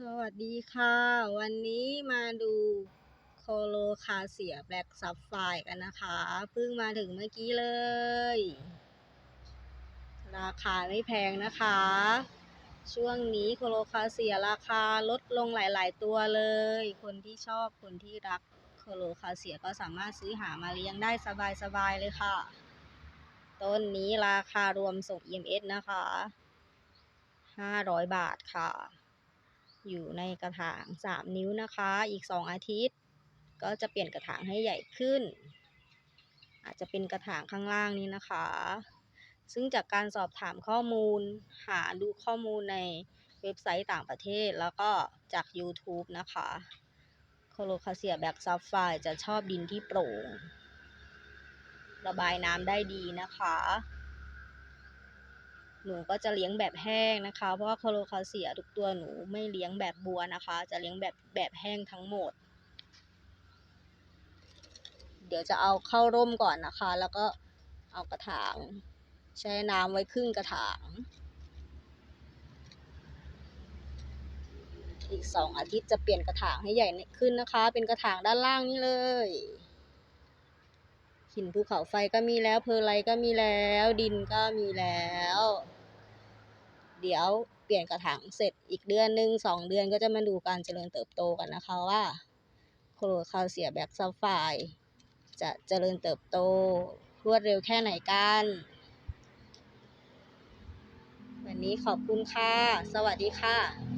สวัสดีค่ะ วันนี้มาดูโคโลคาเซียแบล็กซับไฟกันนะคะเพิ่งมาถึงเมื่อกี้เลย ราคาไม่แพงนะคะ ช่วงนี้โคโลคาเซียราคาลดลงหลาย ๆ ตัวเลย คนที่ชอบคนที่รักโคโลคาเซียก็สามารถซื้อหามาเลี้ยงได้สบาย ๆ เลยค่ะ ต้นนี้ราคารวมส่ง EMS นะคะ 500 บาทค่ะ อยู่ในกระถาง 3 นิ้วนะคะ อีก 2 อาทิตย์ ก็จะเปลี่ยนกระถางให้ใหญ่ขึ้น อาจจะเป็นกระถางข้างล่างนี้นะคะ ซึ่งจากการสอบถามข้อมูล หาดูข้อมูลในเว็บไซต์ต่างประเทศแล้วก็จาก YouTube นะคะโคโลคาเซียแบ็กซับไฟจะชอบดินที่โปร่ง ระบายน้ำได้ดีนะคะ หนูก็จะเลี้ยงแบบแห้งนะคะ เพราะว่าโคโลคาเซียทุกตัวหนูไม่เลี้ยงแบบบัวนะคะ จะเลี้ยงแบบแบบแห้งทั้งหมด เดี๋ยวจะเอาเข้าร่มก่อนนะคะ แล้วก็เอากระถางแช่น้ำไว้ครึ่งกระถาง อีกสองอาทิตย์จะเปลี่ยนกระถางให้ใหญ่ขึ้นนะคะ เป็นกระถางด้านล่างนี่เลยหินภูเขาไฟก็มีแล้วเพอร์ไลก็มีแล้ว ดินก็มีแล้ว เดี๋ยวเปลี่ยนกระถางเสร็จอีกเดือนหนึ่งสองเดือนก็จะมาดูการเจริญเติบโตกันนะคะว่าโคโลคาเซียแบ็กซัฟไฟจะเจริญเติบโตรวดเร็วแค่ไหนกัน วันนี้ขอบคุณค่ะ สวัสดีค่ะ